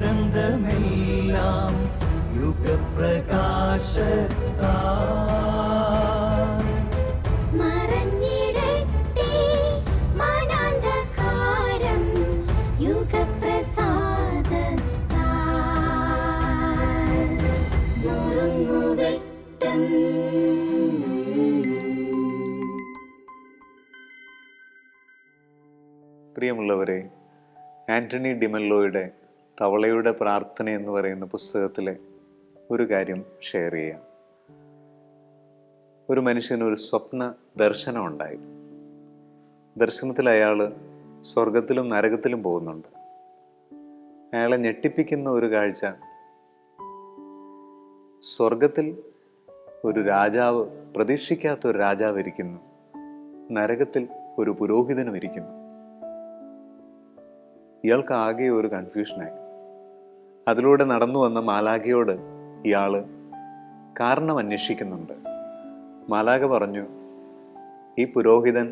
ഹൃദന്തമെല്ലാം യുഗപ്രകാശത്താ പ്രിയമുള്ളവരെ ആന്റണി ഡിമല്ലോയുടെ തവളയുടെ പ്രാർത്ഥന എന്ന് പറയുന്ന പുസ്തകത്തിലെ ഒരു കാര്യം ഷെയർ ചെയ്യാം. ഒരു മനുഷ്യന് ഒരു സ്വപ്ന ദർശനം ഉണ്ടായി. ദർശനത്തിൽ അയാൾ സ്വർഗത്തിലും നരകത്തിലും പോകുന്നുണ്ട്. അയാളെ ഞെട്ടിപ്പിക്കുന്ന ഒരു കാഴ്ച. സ്വർഗത്തിൽ ഒരു രാജാവ് പ്രതീക്ഷിക്കാത്ത ഒരു രാജാവ് ഇരിക്കുന്നു. നരകത്തിൽ ഒരു പുരോഹിതനും ഇരിക്കുന്നു. ഇയാൾക്ക് ആകെ ഒരു കൺഫ്യൂഷനായി അതിലൂടെ നടന്നു വന്ന മാലാഖയോട് ഇയാൾ കാരണം അന്വേഷിക്കുന്നുണ്ട്. മാലാഖ പറഞ്ഞു ഈ പുരോഹിതൻ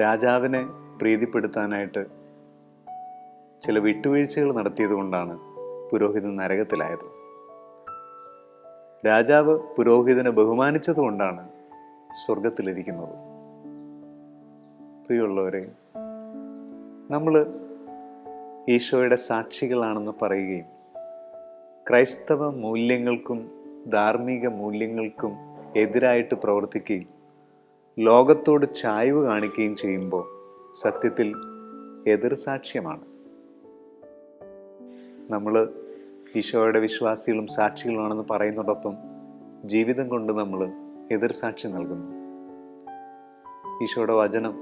രാജാവിനെ പ്രീതിപ്പെടുത്താനായിട്ട് ചില വിട്ടുവീഴ്ചകൾ നടത്തിയത് കൊണ്ടാണ് പുരോഹിതൻ നരകത്തിലായത്. രാജാവ് പുരോഹിതനെ ബഹുമാനിച്ചതുകൊണ്ടാണ് സ്വർഗത്തിലിരിക്കുന്നത് പ്രിയമുള്ളവരെ നമ്മൾ ഈശോയുടെ സാക്ഷികളാണെന്ന് പറയുകയും ക്രൈസ്തവ മൂല്യങ്ങൾക്കും ധാർമ്മിക മൂല്യങ്ങൾക്കും എതിരായിട്ട് പ്രവർത്തിക്കുകയും ലോകത്തോട് ചായ്വ് കാണിക്കുകയും ചെയ്യുമ്പോൾ സത്യത്തിൽ എതിർസാക്ഷ്യമാണ് നമ്മൾ ഈശോയുടെ വിശ്വാസികളും സാക്ഷികളുമാണെന്ന് പറയുന്നതോടൊപ്പം ജീവിതം കൊണ്ട് നമ്മൾ എതിർസാക്ഷി നൽകുന്നു. ഈശോയുടെ വചനം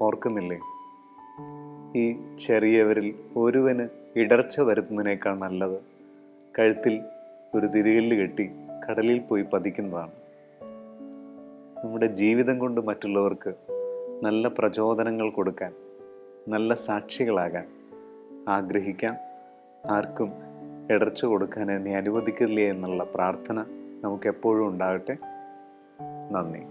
ഓർക്കുന്നില്ലേ? ഈ ചെറിയവരിൽ ഒരുവന് ഇടർച്ച വരുത്തുന്നതിനേക്കാൾ നല്ലത് കഴുത്തിൽ ഒരു തിരികല്ല് കെട്ടി കടലിൽ പോയി പതിക്കുന്നതാണ്. നമ്മുടെ ജീവിതം കൊണ്ട് മറ്റുള്ളവർക്ക് നല്ല പ്രചോദനങ്ങൾ കൊടുക്കാൻ നല്ല സാക്ഷികളാകാൻ ആഗ്രഹിക്കാം ആർക്കും ഇടർച്ച കൊടുക്കാൻ എന്നെ അനുവദിക്കില്ലേ എന്നുള്ള പ്രാർത്ഥന നമുക്ക് എപ്പോഴും ഉണ്ടാകട്ടെ. നന്ദി.